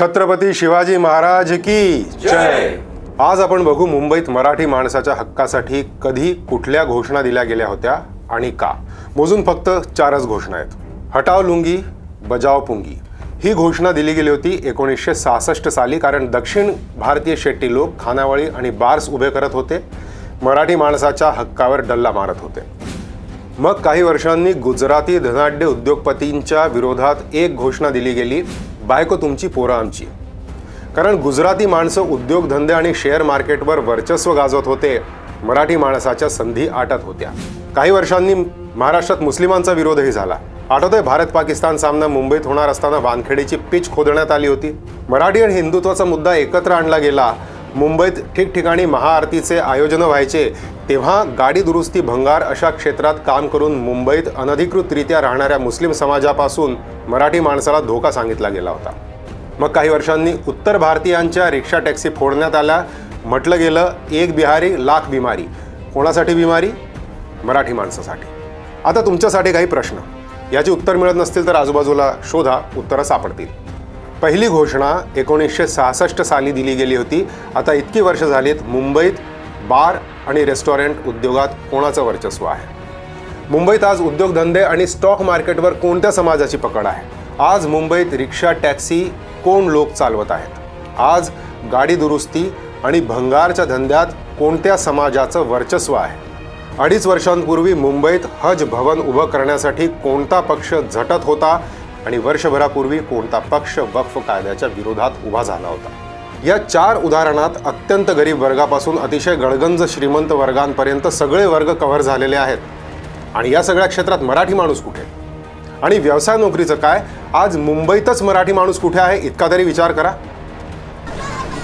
छत्रपती शिवाजी महाराज की जय. आज आपण बघू मुंबईत मराठी माणसाच्या हक्कासाठी कधी कुठल्या घोषणा दिल्या गेल्या होत्या आणि का. मोजून फक्त चारच घोषणा आहेत. हटाव लुंगी बजाव पुंगी. ही घोषणा दिली गेली होती एकोणीसशे सहासष्ट साली कारण दक्षिण भारतीय शेट्टी लोक खानावळी आणि बार्स उभे करत होते. मराठी माणसाच्या हक्कावर डल्ला मारत होते. मग काही वर्षांनी गुजराती धनाढ्य उद्योगपतींच्या विरोधात एक घोषणा दिली गेली. बायको तुमची पोरं आमची. कारण गुजराती माणसं उद्योगधंदे आणि शेअर मार्केटवर वर्चस्व गाजवत होते मराठी माणसाच्या संधी आटत होत्या. काही वर्षांनी महाराष्ट्रात मुस्लिमांचा विरोधही झाला. आठवतोय भारत पाकिस्तान सामना मुंबईत होणार असताना वानखेडेची पिच खोदण्यात आली होती. मराठी आणि हिंदुत्वाचा मुद्दा एकत्र आणला गेला मुंबईत ठिकठिकाणी महाआरतीचे आयोजन व्हायचे तेव्हा गाडी दुरुस्ती भंगार अशा क्षेत्रात काम करून मुंबईत अनधिकृतरित्या राहणाऱ्या मुस्लिम समाजापासून मराठी माणसाला धोका सांगितला गेला होता. मग काही वर्षांनी उत्तर भारतीयांच्या रिक्षा टॅक्सी फोडण्यात आल्या. म्हटलं गेलं एक बिहारी लाख बिमारी. कोणासाठी बिमारी? मराठी माणसासाठी. आता तुमच्यासाठी काही प्रश्न. याची उत्तर मिळत नसतील तर आजूबाजूला शोधा उत्तरं सापडतील. पहिली घोषणा एकोणीसशे सहासष्ट साली दिली गेली होती. आता इतकी वर्ष झालीत मुंबईत बार आणि रेस्टॉरंट उद्योगात कोणाचं वर्चस्व आहे? मुंबईत आज उद्योगधंदे आणि स्टॉक मार्केटवर कोणत्या समाजाची पकड आहे? आज मुंबईत रिक्षा टॅक्सी कोण लोक चालवत आहेत? आज गाडी दुरुस्ती आणि भंगारच्या धंद्यात कोणत्या समाजाचं वर्चस्व आहे? अडीच वर्षांपूर्वी मुंबईत हज भवन उभं करण्यासाठी कोणता पक्ष झटत होता? आणि वर्षभरापूर्वी कोणता पक्ष वक्फ कायद्याच्या विरोधात उभा झाला होता. या चार उदाहरणात अत्यंत गरीब वर्गापासून अतिशय गळगंज श्रीमंत वर्गांपर्यंत सगळे वर्ग कव्हर झालेले आहेत. आणि या सगळ्या क्षेत्रात मराठी माणूस कुठे? आणि व्यवसाय नोकरीचं काय? आज मुंबईतच मराठी माणूस कुठे आहे? इतका तरी विचार करा.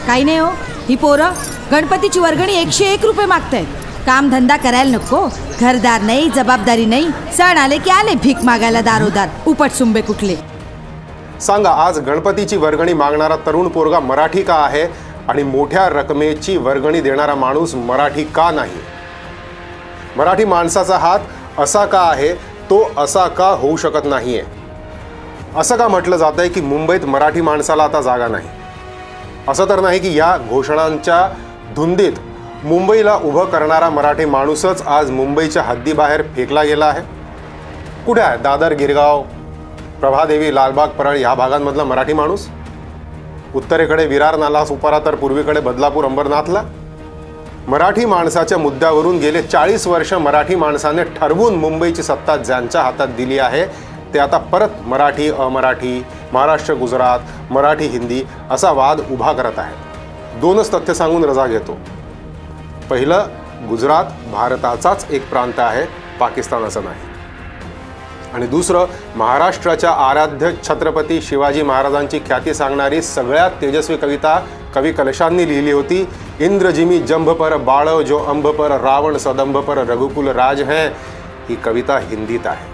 काही नाही हो. ही पोरं गणपतीची वर्गणी एकशे एक रुपये मागतायत. कामधंदा करायला नको. घरदार नाही जबाबदारी नाही. सण आले की आले भीक मागायला दारोदार. उपट सुंबे कुठले? सांगा आज गणपतीची वर्गणी मागणारा तरुण पोरगा मराठी का आहे? आणि मोठ्या रकमेची वर्गणी देणारा माणूस मराठी का नाही? मराठी माणसाचा हात असा का आहे? तो असा का होऊ शकत नाहीये? असं का म्हटलं जात आहे की मुंबईत मराठी माणसाला आता जागा नाही? असं तर नाही की या घोषणांच्या धुंदीत मुंबईला उभं करणारा मराठी माणूसच आज मुंबईच्या हद्दीबाहेर फेकला गेला आहे. कुठे आहे? दादर गिरगाव प्रभादेवी लालबाग परळ ह्या भागांमधला मराठी माणूस? उत्तरेकडे विरार नाला सुपारा तर पूर्वीकडे बदलापूर अंबरनाथला? मराठी माणसाच्या मुद्द्यावरून गेले चाळीस वर्ष मराठी माणसाने ठरवून मुंबईची सत्ता ज्यांच्या हातात दिली आहे ते आता परत मराठी अमराठी महाराष्ट्र गुजरात मराठी हिंदी असा वाद उभा करत आहेत. दोनच तथ्य सांगून रजा घेतो. पहिलं गुजरात भारताचाच एक प्रांत आहे पाकिस्तानाचा नाही. आणि दुसरं महाराष्ट्राच्या आराध्य छत्रपती शिवाजी महाराजांची ख्याती सांगणारी सगळ्यात तेजस्वी कविता कवी कलशांनी लिहिली होती इंद्रजिमी जंभ पर बाळव जो अंभ पर रावण सदंभ पर रघुकुल राज है ही कविता हिंदीत आहे.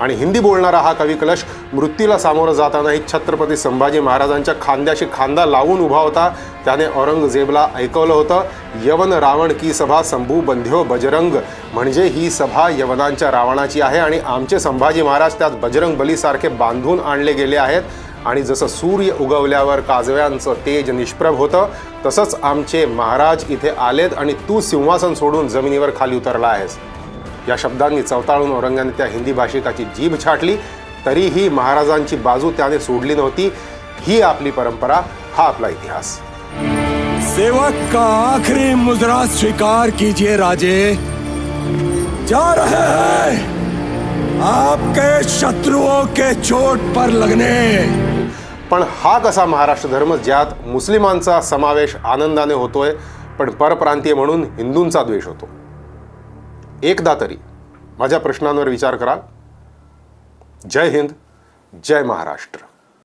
आणि हिंदी बोलणारा हा कवी कलश मृत्यूला सामोरं जातानाही छत्रपती संभाजी महाराजांच्या खांद्याशी खांदा लावून उभा होता. त्याने औरंगजेबला ऐकवलं होतं यवन रावण की सभा संभू बंध्यो बजरंग. म्हणजे ही सभा यवनांच्या रावणाची आहे आणि आमचे संभाजी महाराज त्यात बजरंग बलीसारखे बांधून आणले गेले आहेत. आणि जसं सूर्य उगवल्यावर काजव्यांचं तेज निष्प्रभ होतं तसंच आमचे महाराज इथे आलेत आणि तू सिंहासन सोडून जमिनीवर खाली उतरला आहेस. या शब्दांनी चवताळून औरंगाने त्या हिंदी भाषिकाची जीभ छाटली तरीही महाराजांची बाजू त्याने सोडली नव्हती. ही आपली परंपरा हा आपला इतिहास. सेवक का आखिरी मुजरा स्वीकार कीजिए राजे? जा रहे हैं आपके शत्रुओं के चोट पर लगने। पण हा कसा महाराष्ट्र धर्म ज्यात मुस्लिमांचा समावेश आनंदाने होतोय पण परप्रांतीय म्हणून हिंदूंचा द्वेष होतो? एकदा तरी माझ्या प्रश्नांवर विचार करा जय हिंद जय महाराष्ट्र.